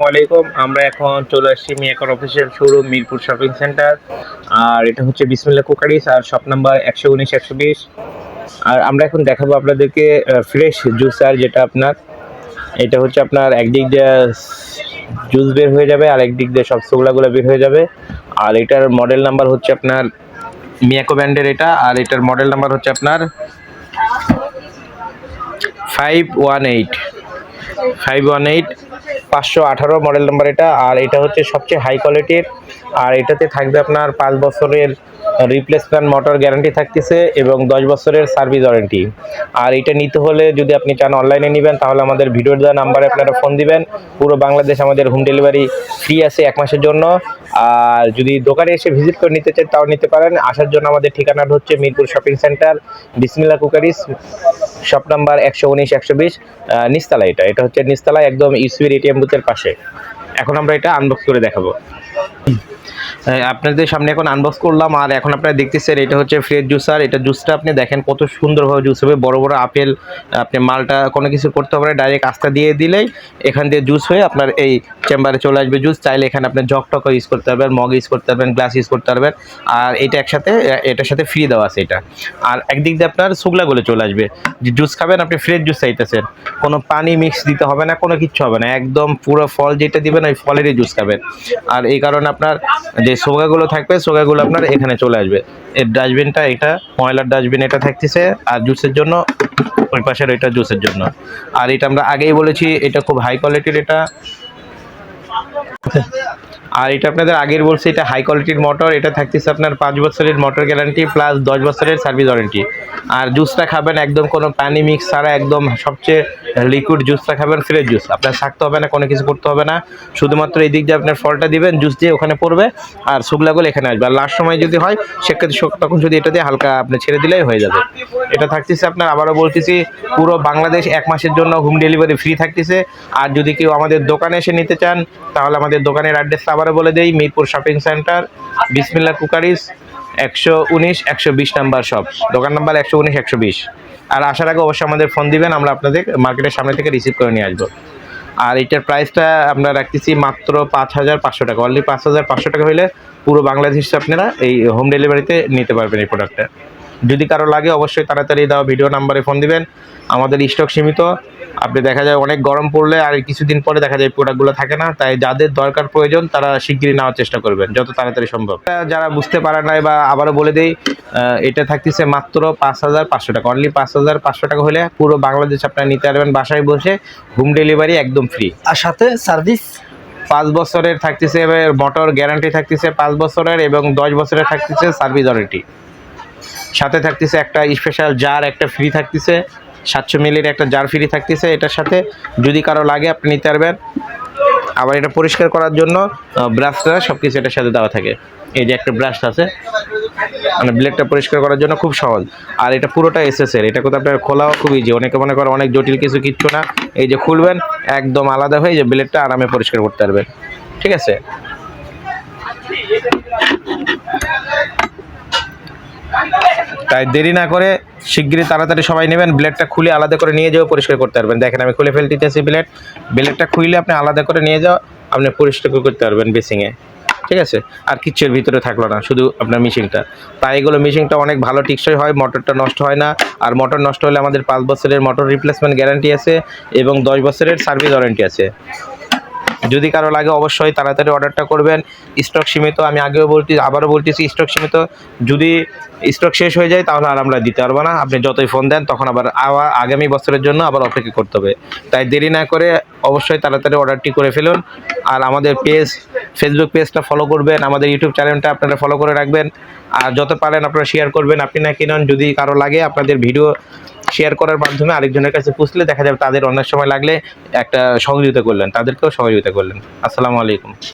আলাইকুম, আমরা এখন চলে আসছি মিয়াকর official showroom Mirpur shopping centre আর এটা হচ্ছে বিসমিল্লা কুকারিস, আর শপ নাম্বার একশো উনিশ, একশো বিশ। আর আমরা এখন দেখাবো আপনাদেরকে ফ্রেশ জুসার যেটা আপনার, এটা হচ্ছে আপনার একদিক দিয়ে জুস বের হয়ে যাবে, আর একদিক দিয়ে সব সুগলাগুলো বের হয়ে যাবে। আর এটার মডেল নাম্বার হচ্ছে আপনার মিয়াকো ব্র্যান্ডের এটা, আর এটার মডেল নাম্বার হচ্ছে আপনার five one eight five one eight পাঁচশো আঠারো মডেল নাম্বার এটা, আর এটা হচ্ছে সবচেয়ে হাই কোয়ালিটির আর এটাতে থাকবে আপনার পাঁচ বছরের রিপ্লেসমেন্ট মোটর গ্যারান্টি থাকতেছে এবং দশ বছরের সার্ভিস ওয়ারেন্টি আর এটা নিতে হলে যদি আপনি চান অনলাইনে নেবেন, তাহলে আমাদের ভিডিওর দেওয়া নাম্বারে আপনারা ফোন দিবেন। পুরো বাংলাদেশ আমাদের হোম ডেলিভারি ফ্রি আছে এক মাসের জন্য। আর যদি দোকানে এসে ভিজিট করে নিতে চান, তাও নিতে পারেন। আসার জন্য আমাদের ঠিকানাটা হচ্ছে Mirpur shopping centre Bismillah cookeries shop number একশো উনিশ, একশো বিশ নিস্তালা এটা। এটা হচ্ছে নিস্তালা, একদম ইউসিবির এটিএম বুথের পাশে। এখন আমরা এটা আনবক্স করে দেখাবো। আপনাদের সামনে এখন আনবক্স করলাম, আর এখন আপনারা দেখতেছেন এটা হচ্ছে ফ্রেশ জুসার এটা জুসটা আপনি দেখেন কত সুন্দরভাবে জুস হবে, বড় বড় আপেল, আপনি মালটা কোনো কিছু করতে হবে ডাইরেক্ট আস্তা দিয়ে দিলেই এখান দিয়ে জুস হয়ে আপনার এই চেম্বারে চলে আসবে জুস চাইলে এখানে আপনি জগ টক ইউজ করতে পারবেন মগ ইউজ করতে পারবেন গ্লাস ইউজ করতে পারবেন, আর এটা একসাথে এটার সাথে ফ্রি দেওয়া আছে এটা। আর একদিক দিয়ে আপনার শুকলাগুলো চলে আসবে, যে জুস খাবেন আপনি ফ্রেশ জুস চাইতেছেন, কোনো পানি মিক্স দিতে হবে না, কোনো কিচ্ছু হবে না, একদম পুরো ফল যেটা দিবেন ওই ফলেরই জুস খাবেন। আর এই কারণে আপনার যে সোগাগুলো থাকবে, সোগাগুলো আপনার এখানে চলে আসবে। এর ডাস্টবিনটা এটা, ময়লার ডাস্টবিন এটা থাকতেছে, আর জুসের জন্য, ওই পাশের ওইটা জুসের জন্য। আর এটা আমরা আগেই বলেছি, এটা খুব হাই কোয়ালিটির এটা। আর এটা আপনাদের আগের বলছি, এটা হাই কোয়ালিটির মোটর এটা থাকতেছে আপনার পাঁচ বছরের মোটর গ্যারান্টি প্লাস দশ বছরের সার্ভিস ওয়ারেন্টি আর জুসটা খাবেন একদম কোনো পানি মিক্স ছাড়া, একদম সবচেয়ে লিকুইড জুসটা খাবেন ফ্রেশ জুস আপনার থাকতে হবে না, কোনো কিছু করতে হবে না। শুধুমাত্র এই দিক দিয়ে আপনার ফলটা দিবেন জুস দিয়ে ওখানে পড়বে আর শুকলাগুলো এখানে আসবে। আর লাস্ট সময় যদি হয়, সেক্ষেত্রে তখন যদি এটা দিয়ে হালকা আপনি ছেড়ে দিলেই হয়ে যাবে। এটা থাকতেছে আপনার, আবারও বলতেছি, পুরো বাংলাদেশ এক মাসের জন্য হোম ডেলিভারি ফ্রি থাকতেছে। আর যদি কেউ আমাদের দোকানে এসে নিতে চান, তাহলে আমাদের দোকানের অ্যাড্রেসটা আবারও বলে দেই, Mirpur shopping centre Bismillah cookeries একশো উনিশ, একশো বিশ নাম্বার শপ দোকান নাম্বার একশো উনিশ, একশো বিশ। আর আসার আগে অবশ্যই আমাদের ফোন দিবেন, আমরা আপনাদের মার্কেটের সামনে থেকে রিসিভ করে নিয়ে আসব। আর এটার প্রাইসটা আমরা রাখতেছি মাত্র পাঁচ হাজার পাঁচশো টাকা। অনলি পাঁচ হাজার পাঁচশো টাকা হলে পুরো বাংলাদেশে আপনারা এই হোম ডেলিভারিতে নিতে পারবেন এই প্রোডাক্টটা যদি কারও লাগে অবশ্যই তাড়াতাড়ি দেওয়া ভিডিও নাম্বারে ফোন দিবেন। আমাদের স্টক সীমিত। আপনি দেখা যায় অনেক গরম পড়লে আর কিছুদিন পরে দেখা যায় প্রোডাক্টগুলো থাকে না তাই যাদের দরকার প্রয়োজন তারা শিগগিরই নেওয়ার চেষ্টা করবেন যত তাড়াতাড়ি সম্ভব। যারা বুঝতে পারে নাই বা আবারও বলে দেই এটা থাকতেছে মাত্র পাঁচ হাজার পাঁচশো টাকা। অনলি পাঁচ হাজার পাঁচশো টাকা হলে পুরো বাংলাদেশ আপনারা নিতে পারবেন বাসায় বসে হোম ডেলিভারি একদম ফ্রি আর সাথে সার্ভিস পাঁচ বছরের থাকতেছে মোটর গ্যারান্টি থাকতেছে পাঁচ বছরের এবং দশ বছরের থাকতেছে সার্ভিস ওয়ারেন্টি সাথে থাকতেছে একটা স্পেশাল জার একটা ফ্রি থাকতেছে, সাতশো মিলির একটা জার ফ্রি থাকতেছে এটার সাথে। যদি কারও লাগে, আপনি নিতে পারবেন। আবার এটা পরিষ্কার করার জন্য ব্রাশটা সব কিছু এটার সাথে দেওয়া থাকে। এই যে একটা ব্রাশ আছে মানে ব্লেডটা পরিষ্কার করার জন্য খুব সহজ। আর এটা পুরোটা এসএসের এটা কোথাও আপনার খোলাও খুব ইজি অনেকে মনে করেন অনেক জটিল কিছু, কিচ্ছু না। এই যে খুলবেন, একদম আলাদা হয়ে যে ব্লেডটা আরামে পরিষ্কার করতে পারবেন। ঠিক আছে? তাই দেরি না করে শিগগিরই তাড়াতাড়ি সবাই নেবেন। ব্লেডটা খুলে আলাদা করে নিয়ে যাও, পরিষ্কার করতে পারবেন। দেখেন, আমি খুলে ফেলতে ফেলতেছি ব্লেড। ব্লেডটা খুলে আপনি আলাদা করে নিয়ে যাও, আপনি পরিষ্কার করতে পারবেন বেসিংয়ে ঠিক আছে? আর কিচ্ছুর ভিতরে থাকল না, শুধু আপনার মিশিংটা তাই এগুলো মিশিংটা অনেক ভালো টিকসই হয়, মোটরটা নষ্ট হয় না। আর মোটর নষ্ট হলে আমাদের পাঁচ বছরের মোটর রিপ্লেসমেন্ট গ্যারান্টি আছে এবং দশ বছরের সার্ভিস ওয়ারেন্টি আছে। যদি কারও লাগে অবশ্যই তাড়াতাড়ি অর্ডারটা করবেন। স্টক সীমিত, আমি আগেও বলছি আবারও বলতেছি, স্টক সীমিত। যদি স্টক শেষ হয়ে যায়, তাহলে আর আমরা দিতে পারব না। আপনি যতই ফোন দেন, তখন আবার আগামী বছরের জন্য আবার অপেক্ষা করতে হবে। তাই দেরি না করে অবশ্যই তাড়াতাড়ি অর্ডারটি করে ফেলুন। আর আমাদের পেজ ফেসবুক পেজটা ফলো করবেন। আমাদের ইউটিউব চ্যানেলটা আপনারা ফলো করে রাখবেন। আর যত পারেন আপনারা শেয়ার করবেন। আপনি না কিনুন যদি কারও লাগে আপনাদের ভিডিও শেয়ার করার মাধ্যমে আরেকজনের কাছে পুষলে দেখা যাবে তাদের অনেক সময় লাগলে একটা সহযোগিতা করলেন, তাদেরকেও সহযোগিতা করলেন। আসসালামু আলাইকুম।